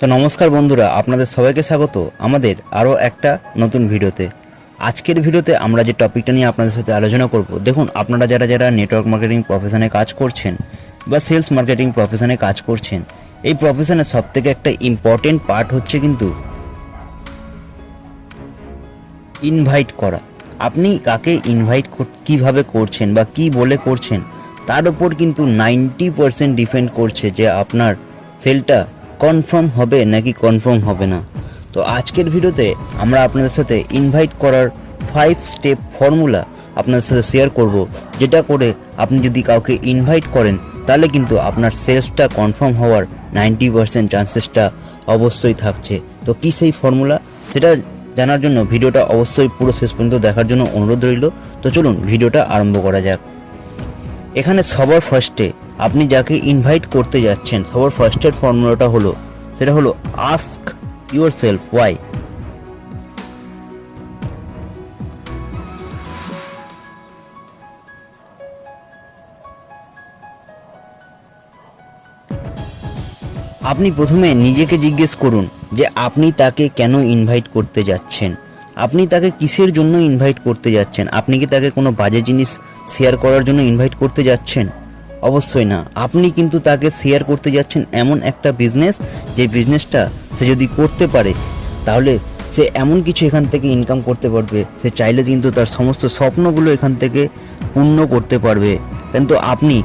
তো নমস্কার বন্ধুরা, আপনাদের সবাইকে স্বাগত আমাদের আরও একটা নতুন ভিডিওতে। আজকের ভিডিওতে আমরা যে টপিকটা নিয়ে আপনাদের সাথে আলোচনা করব, দেখুন আপনারা যারা যারা নেটওয়ার্ক মার্কেটিং প্রফেশনে কাজ করছেন বা সেলস মার্কেটিং প্রফেশনে কাজ করছেন, এই প্রফেশনের সবথেকে একটা ইম্পর্টেন্ট পার্ট হচ্ছে কিন্তু ইনভাইট করা। আপনি কাকে ইনভাইট কীভাবে করছেন বা কি বলে করছেন, তার উপর কিন্তু নাইনটি পারসেন্ট ডিপেন্ড করছে যে আপনার সেলটা কনফার্ম হবে নাকি কনফার্ম হবে না? তো আজকের ভিডিওতে আমরা আপনাদের সাথে ইনভাইট করার ফাইভ স্টেপ ফর্মুলা আপনাদের সাথে শেয়ার করব, যেটা করে আপনি যদি কাউকে ইনভাইট করেন, তাহলে কিন্তু আপনার সেলসটা কনফার্ম হওয়ার নাইনটি পারসেন্ট চান্সেসটা অবশ্যই থাকছে। তো কী সেই ফর্মুলা সেটা জানার জন্য ভিডিওটা অবশ্যই পুরো শেষ পর্যন্ত দেখার জন্য অনুরোধ রইল। তো চলুন ভিডিওটা আরম্ভ করা যাক। এখানে সবার ফার্স্টে আপনি যাকে ইনভাইট করতে যাচ্ছেন, সবার ফার্স্ট ফার্স্টের ফর্মুলাটা হলো, সেটা হলো আস্ক ইউর সেলফ ওয়াই আপনি প্রথমে নিজেকে জিজ্ঞেস করুন যে আপনি তাকে কেন ইনভাইট করতে যাচ্ছেন? আপনি তাকে কিসের জন্য ইনভাইট করতে যাচ্ছেন? আপনি কি তাকে কোনো বাজে জিনিস শেয়ার করার জন্য ইনভাইট করতে যাচ্ছেন? অবশ্যই না। আপনি কিন্তু তাকে শেয়ার করতে যাচ্ছেন এমন একটা বিজনেস যে বিজনেসটা সে যদি করতে পারে, তাহলে সে এমন কিছু এখান থেকে ইনকাম করতে পারবে। সে চাইলে কিন্তু তার সমস্ত স্বপ্নগুলো এখান থেকে পূর্ণ করতে পারবে। কিন্তু আপনি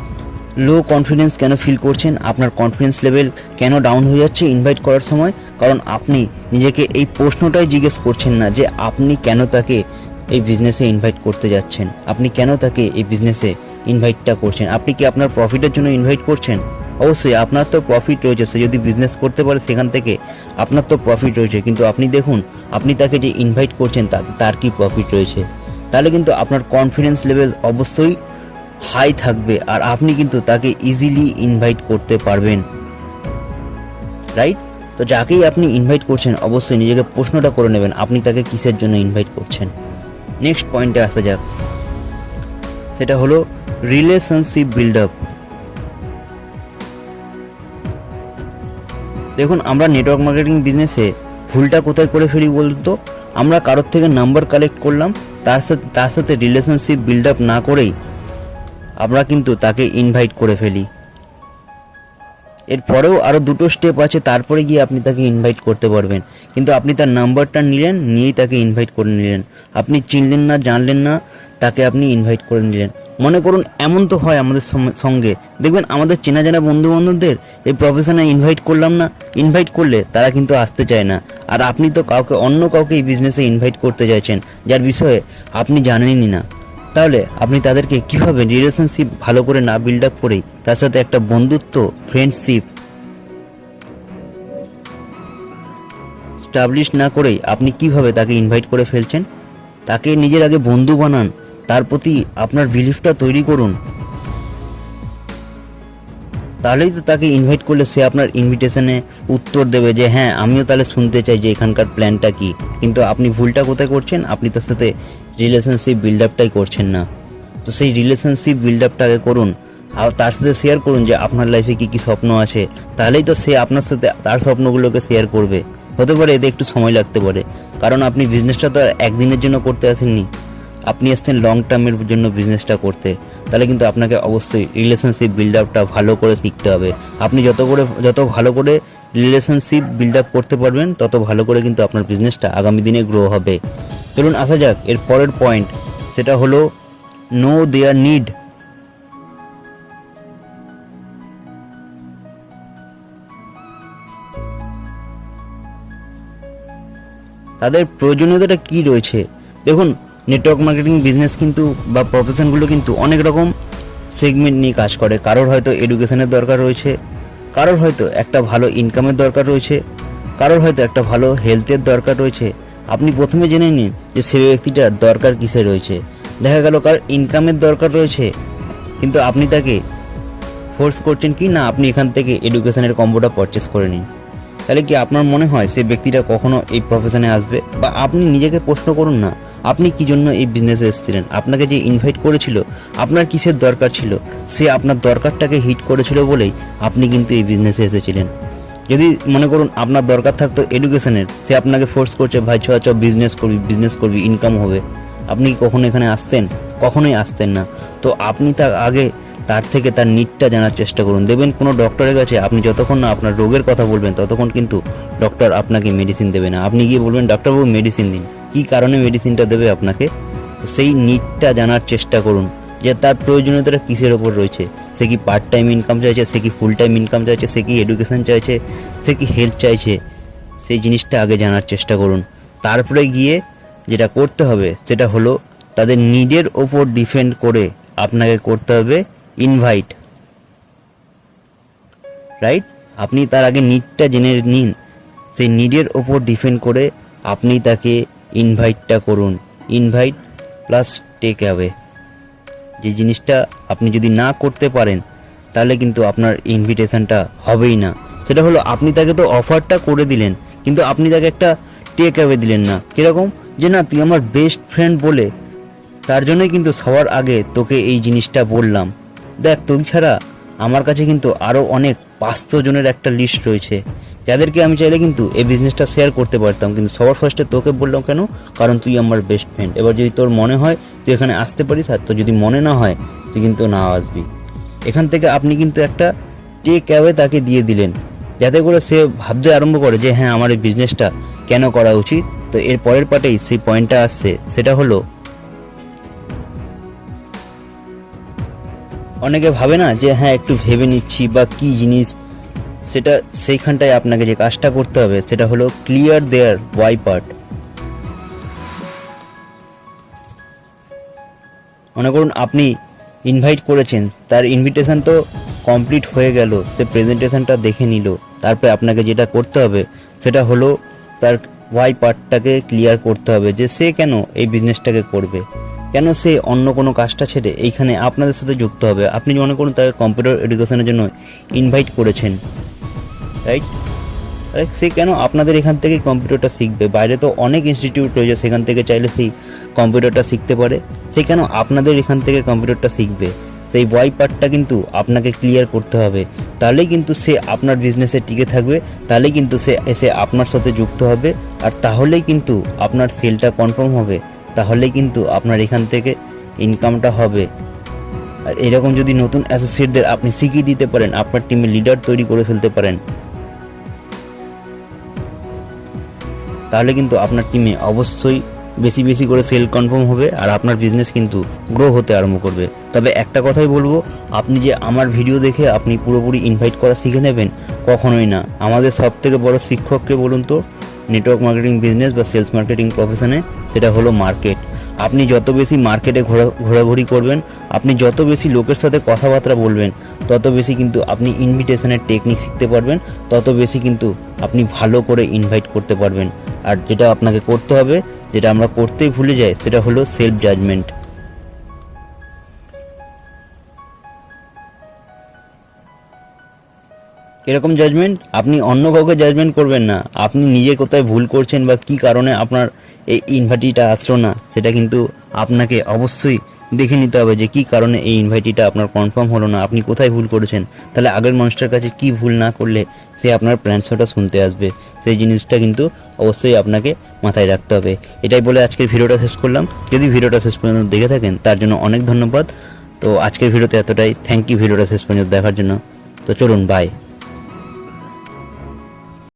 লো কনফিডেন্স কেন ফিল করছেন? আপনার কনফিডেন্স লেভেল কেন ডাউন হয়ে যাচ্ছে ইনভাইট করার সময়? কারণ আপনি নিজেকে এই প্রশ্নটাই জিজ্ঞেস করছেন না, যে আপনি কেন তাকে এই বিজনেসে ইনভাইট করতে যাচ্ছেন? আপনি কেন তাকে এই বিজনেসে ইনভাইটটা করছেন। আপনি কি আপনার প্রফিটের জন্য ইনভাইট করছেন? অবশ্যই, আপনার তো প্রফিট রয়েছে। সে যদি বিজনেস করতে পারে সেখান থেকে আপনার তো প্রফিট রয়েছে। কিন্তু আপনি দেখুন, আপনি তাকে যে ইনভাইট করছেন তাতে তার কি প্রফিট রয়েছে? তাহলে কিন্তু আপনার কনফিডেন্স লেভেল অবশ্যই হাই থাকবে। আর আপনি কিন্তু তাকে ইজিলি ইনভাইট করতে পারবেন। রাইট তো যাকেই আপনি ইনভাইট করছেন, অবশ্যই নিজেকে প্রশ্নটা করে নেবেন, আপনি তাকে কিসের জন্য ইনভাইট করছেন? নেক্সট পয়েন্টে আসা যাক। সেটা হলো রিলেশনশিপ বিল্ড আপ দেখুন, আমরা নেটওয়ার্ক মার্কেটিং বিজনেসে ভুলটা কোথায় করে ফেলি বলতো আমরা কারোর থেকে নাম্বার কালেক্ট করলাম, তার সাথে তার সাথে রিলেশনশিপ বিল্ড আপ না করেই আমরা কিন্তু তাকে ইনভাইট করে ফেলি। এরপরেও আরও দুটো স্টেপ আছে, তারপরে গিয়ে আপনি তাকে ইনভাইট করতে পারবেন। কিন্তু আপনি তার নাম্বারটা নিলেন, নিয়েই তাকে ইনভাইট করে নিলেন। আপনি চিনলেন না, জানলেন না, তাকে আপনি ইনভাইট করে নিলেন। মনে করুন, এমন তো হয় আমাদের সঙ্গে। দেখবেন, আমাদের চেনা জানা বন্ধু বান্ধবদের এই প্রফেশনে ইনভাইট করলাম না। ইনভাইট করলে তারা কিন্তু আসতে চায় না। আর আপনি তো কাউকে, অন্য কাউকে এই বিজনেসে ইনভাইট করতে চাইছেন, যার বিষয়ে আপনি জানেনই না। তাহলে আপনি তাদেরকে কীভাবে রিলেশনশিপ ভালো করে না বিল্ড আপ করেই তার সাথে একটা বন্ধুত্ব ফ্রেন্ডশিপ স্টাবলিশ না করেই আপনি কীভাবে তাকে ইনভাইট করে ফেলছেন? তাকে নিজের আগে বন্ধু বানান, তার প্রতি আপনার বিলিফটা তৈরি করুন। তাহলেই তো তাকে ইনভাইট করলে সে আপনার ইনভিটেশনে উত্তর দেবে যে হ্যাঁ আমিও তাহলে শুনতে চাই যে এখানকার প্ল্যানটা কি। কিন্তু আপনি ভুলটা কোথায় করছেন? আপনি তার সাথে রিলেশনশিপ বিল্ড আপটাই করছেন না। তো সেই রিলেশনশিপ বিল্ড আপটা আগে করুন। আর তার সাথে শেয়ার করুন যে, আপনার লাইফে কী কী স্বপ্ন আছে? তাহলেই তো সে আপনার সাথে, তার স্বপ্নগুলোকে শেয়ার করবে। হতে পারে এতে একটু সময় লাগতে পারে। কারণ আপনি বিজনেসটা তো একদিনের জন্য করতে আসেননি। আপনি আসছেন লং টার্মের জন্য বিজনেসটা করতে। তাহলে কিন্তু আপনাকে অবশ্যই রিলেশনশিপ বিল্ড আপটা ভালো করে শিখতে হবে। আপনি যত করে, যত ভালো করে রিলেশনশিপ বিল্ড আপ করতে পারবেন, তত ভালো করে কিন্তু আপনার বিজনেসটা আগামী দিনে গ্রো হবে। চলুন আসা যাক, এর পরের পয়েন্ট সেটা হলো নো দেয়ার নিড তাদের প্রয়োজনীয়তাটা কি রয়েছে? দেখুন নেটওয়ার্ক মার্কেটিং বিজনেস কিন্তু বা প্রফেশনগুলো কিন্তু অনেক রকম সেগমেন্ট নিয়ে কাজ করে। কারোর হয়তো এডুকেশনের দরকার রয়েছে, কারোর হয়তো একটা ভালো ইনকামের দরকার রয়েছে, কারোর হয়তো একটা ভালো হেলথের দরকার রয়েছে। আপনি প্রথমে জেনে নিন যে সে ব্যক্তিটার দরকার কিসে রয়েছে। দেখা গেল কার ইনকামের দরকার রয়েছে, কিন্তু আপনি তাকে ফোর্স করছেন কি না, আপনি এখান থেকে এডুকেশনের কম্বোটা পারচেস করে নিন। তাহলে কি আপনার মনে হয় সেই ব্যক্তিটা কখনো এই প্রফেশনে আসবে? বা আপনি নিজেকে প্রশ্ন করুন না, আপনি কি জন্য এই বিজনেসে এসেছিলেন? আপনাকে যে ইনভাইট করেছিল, আপনার কিসের দরকার ছিল? সে আপনার দরকারটাকে হিট করেছিল বলেই আপনি কিন্তু এই বিজনেসে এসেছিলেন। যদি মনে করুন আপনার দরকার থাকতো এডুকেশনের সে আপনাকে ফোর্স করছে, ভাই, ছ বিজনেস করবি বিজনেস করবি ইনকাম হবে। আপনি কখনো এখানে আসতেন? কখনোই আসতেন না। তো আপনি তার আগে তার থেকে তার নিটটা জানার চেষ্টা করুন। দেবেন কোনো ডক্টরের কাছে আপনি যতক্ষণ না আপনার রোগের কথা বলবেন, ততক্ষণ কিন্তু ডক্টর আপনাকে মেডিসিন দেবে না। আপনি গিয়ে বলবেন, ডাক্তারবাবু মেডিসিন দিন। কী কারণে মেডিসিনটা দেবে আপনাকে? তো সেই নিটটা জানার চেষ্টা করুন যে তার প্রয়োজনীয়তাটা কিসের ওপর রয়েছে? সে কি পার্ট টাইম ইনকাম চাইছে, সে কি ফুল টাইম ইনকাম চাইছে, সে কি এডুকেশন চাইছে, সে কি হেল্প চাইছে? সেই জিনিসটা আগে জানার চেষ্টা করুন। তারপরে গিয়ে যেটা করতে হবে, সেটা হলো তাদের নিডের ওপর ডিপেন্ড করে আপনাকে করতে হবে ইনভাইট রাইট আপনি তার আগে নিডটা জেনে নিন। সেই নিডের ওপর ডিপেন্ড করে আপনি তাকে ইনভাইটটা করুন। ইনভাইট প্লাস টেক অ্যাওয়ে যে জিনিসটা আপনি যদি না করতে পারেন, তাহলে কিন্তু আপনার ইনভিটেশনটা হবেই না। সেটা হলো, আপনি তাকে তো অফারটা করে দিলেন, কিন্তু আপনি তাকে একটা টেক অ্যাওয়ে দিলেন না। কীরকম? যে না, তুই আমার বেস্ট ফ্রেন্ড বলে, তার জন্যই কিন্তু সবার আগে তোকে এই জিনিসটা বললাম। দেখ, তুই ছাড়া আমার কাছে কিন্তু আরও অনেক পাঁচশো জনের একটা লিস্ট রয়েছে। যাদেরকে আমি চাইলে কিন্তু এই বিজনেসটা শেয়ার করতে পারতাম। কিন্তু সবার ফার্স্টে তোকে বললাম কেন? কারণ তুই আমার বেস্ট ফ্রেন্ড এবার যদি তোর মনে হয় তুই এখানে আসতে পারিস, আর তোর যদি মনে না হয়, তুই কিন্তু না আসবি। এখান থেকে আপনি কিন্তু একটা টেক অ্যাওয়ে তাকে দিয়ে দিলেন। যাতে করে সে ভাবতে আরম্ভ করে যে হ্যাঁ আমার এই বিজনেসটা কেন করা উচিত? তো এর পরের পার্টেই সেই পয়েন্টটা আসছে। সেটা হলো অনেকে ভাবে না যে হ্যাঁ একটু ভেবে নিচ্ছি বা কি জিনিস, সেটা সেইখানটায় আপনাকে যে কাজটা করতে হবে, সেটা হলো ক্লিয়ার দেয়ার ওয়াই পার্ট মনে করুন আপনি ইনভাইট করেছেন, তার ইনভিটেশন তো কমপ্লিট হয়ে গেল, সে প্রেজেন্টেশনটা দেখে নিল, তারপরে আপনাকে যেটা করতে হবে, সেটা হলো তার ওয়াই পার্টটাকে ক্লিয়ার করতে হবে যে সে কেন এই বিজনেসটাকে করবে। কেন সে অন্য কোনো কাজটা ছেড়ে এইখানে আপনাদের সাথে যুক্ত হবে? আপনি মনে করুন তাকে কম্পিউটার এডুকেশনের জন্য ইনভাইট করেছেন রাইট সে কেন আপনাদের এখান থেকে কম্পিউটারটা শিখবে? বাইরে তো অনেক ইনস্টিটিউট রয়েছে, সেখান থেকে চাইলে সেই কম্পিউটারটা শিখতে পারে। সে কেন আপনাদের এখান থেকে কম্পিউটারটা শিখবে? সেই ওয়াই পার্টটা কিন্তু আপনাকে ক্লিয়ার করতে হবে। তাহলেই কিন্তু সে আপনার বিজনেসে টিকে থাকবে, তাহলেই কিন্তু সে এসে আপনার সাথে যুক্ত হবে, আর তাহলেই কিন্তু আপনার সেলটা কনফার্ম হবে। তাহলেই কিন্তু আপনার এখান থেকে ইনকামটা হবে। আর এরকম যদি নতুন অ্যাসোসিয়েটদের আপনি শিখিয়ে দিতে পারেন, আপনার টিমে লিডার তৈরি করে ফেলতে পারেন। তাহলে কিন্তু আপনার টিমে অবশ্যই বেশি বেশি করে সেল কনফার্ম হবে আর আপনার বিজনেস কিন্তু গ্রো হতে আরম্ভ করবে। তবে একটা কথাই বলব, আপনি যে আমার ভিডিও দেখে আপনি পুরোপুরি ইনভাইট করা শিখে নেবেন, কখনোই না। আমাদের সব থেকে বড় শিক্ষককে বলুন তো নেটওয়ার্ক মার্কেটিং বিজনেস বা সেলস মার্কেটিং প্রফেশনে সেটা হলো মার্কেট আপনি যত বেশি মার্কেটে ঘোরা ঘোরাঘুরি করবেন, আপনি যত বেশি লোকের সাথে কথাবার্তা বলবেন, তত বেশি কিন্তু আপনি ইনভিটেশনের টেকনিক শিখতে পারবেন, তত বেশি কিন্তু আপনি ভালো করে ইনভাইট করতে পারবেন। আর যেটা আপনাকে করতে হবে, যেটা আমরা করতেই ভুলে যাই, সেটা হলো সেলফ জাজমেন্ট এরকম জাজমেন্ট আপনি অন্য কাউকে জাজমেন্ট করবেন না। আপনি নিজে কোথায় ভুল করছেন বা কি কারণে আপনার এই ইনভাইটিটা আসলো না, সেটা কিন্তু আপনাকে অবশ্যই দেখে নিতে হবে যে কি কারণে এই ইনভাইটিটা আপনার কনফার্ম হলো না, আপনি কোথায় ভুল করেছেন। তাহলে আগের মানুষটার কাছে কি ভুল না করলে সে আপনার প্ল্যান শোটা শুনতে আসবে। সেই জিনিসটা কিন্তু অবশ্যই আপনাকে মাথায় রাখতে হবে। এটাই বলে আজকের ভিডিওটা শেষ করলাম। যদি ভিডিওটা শেষ পর্যন্ত দেখে থাকেন, তার জন্য অনেক ধন্যবাদ। তো আজকের ভিডিওতে এতটাই। থ্যাংক ইউ ভিডিওটা শেষ পর্যন্ত দেখার জন্য। তো চলুন বাই